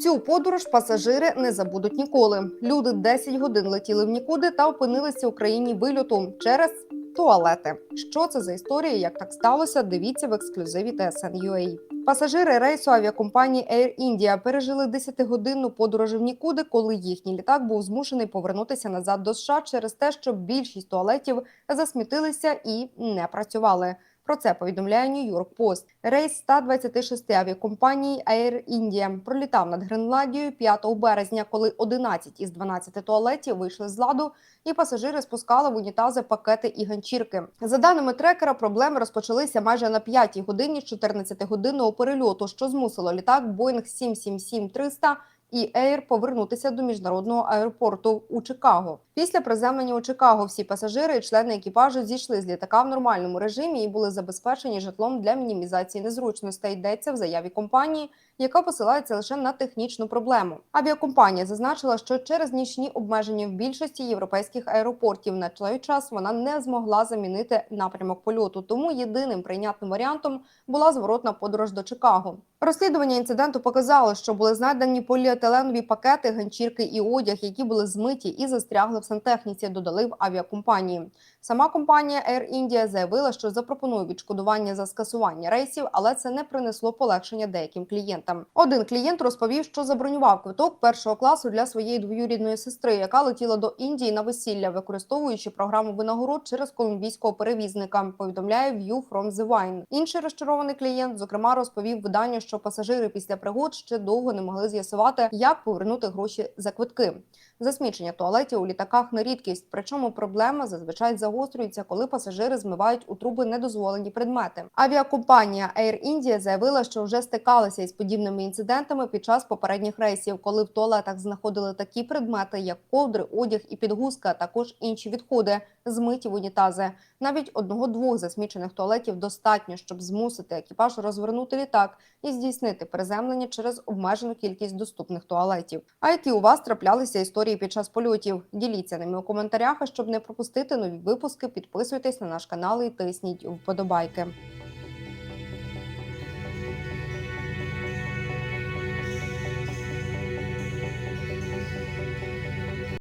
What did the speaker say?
Цю подорож пасажири не забудуть ніколи. Люди 10 годин летіли в нікуди та опинилися у країні вильоту через туалети. Що це за історія? Як так сталося? Дивіться в ексклюзиві TSN.ua. Пасажири рейсу авіакомпанії Air India пережили 10-годинну подорож в нікуди, коли їхній літак був змушений повернутися назад до США через те, що більшість туалетів засмітилися і не працювали. Про це повідомляє York Post. Рейс 126 авіакомпаній Air India пролітав над Гренландією 5 березня, коли 11 із 12 туалетів вийшли з ладу, і пасажири спускали в унітази пакети і ганчірки. За даними трекера, проблеми розпочалися майже на 5 годині з 14-годинного перельоту, що змусило літак Boeing 777-300 і Air повернутися до міжнародного аеропорту у Чикаго. Після приземлення у Чикаго всі пасажири і члени екіпажу зійшли з літака в нормальному режимі і були забезпечені житлом для мінімізації незручностей. Йдеться в заяві компанії, яка посилається лише на технічну проблему. Авіакомпанія зазначила, що через нічні обмеження в більшості європейських аеропортів на той час вона не змогла замінити напрямок польоту. Тому єдиним прийнятним варіантом була зворотна подорож до Чикаго. Розслідування інциденту показало, що були знайдені поліетиленові пакети, ганчірки і одяг, які були змиті і застрягли сантехніці. Додали в авіакомпанії. Сама компанія Air India заявила, що запропонує відшкодування за скасування рейсів, але це не принесло полегшення деяким клієнтам. Один клієнт розповів, що забронював квиток першого класу для своєї двоюрідної сестри, яка летіла до Індії на весілля, використовуючи програму винагород через колумбійського перевізника. Повідомляє View from the Wine. Інший розчарований клієнт, зокрема, розповів виданню, що пасажири після пригод ще довго не могли з'ясувати, як повернути гроші за квитки. Засмічення туалетів у літаках не рідкість, причому проблема зазвичай загострюється, коли пасажири змивають у труби недозволені предмети. Авіакомпанія Air India заявила, що вже стикалася із подібними інцидентами під час попередніх рейсів, коли в туалетах знаходили такі предмети, як ковдри, одяг і підгузка, а також інші відходи, змиті в унітази. Навіть одного-двох засмічених туалетів достатньо, щоб змусити екіпаж розвернути літак і здійснити приземлення через обмежену кількість доступних туалетів. А які у вас траплялися історії під час польотів? Діліться ними у коментарях. А щоб не пропустити нові випуски, підписуйтесь на наш канал і тисніть вподобайки.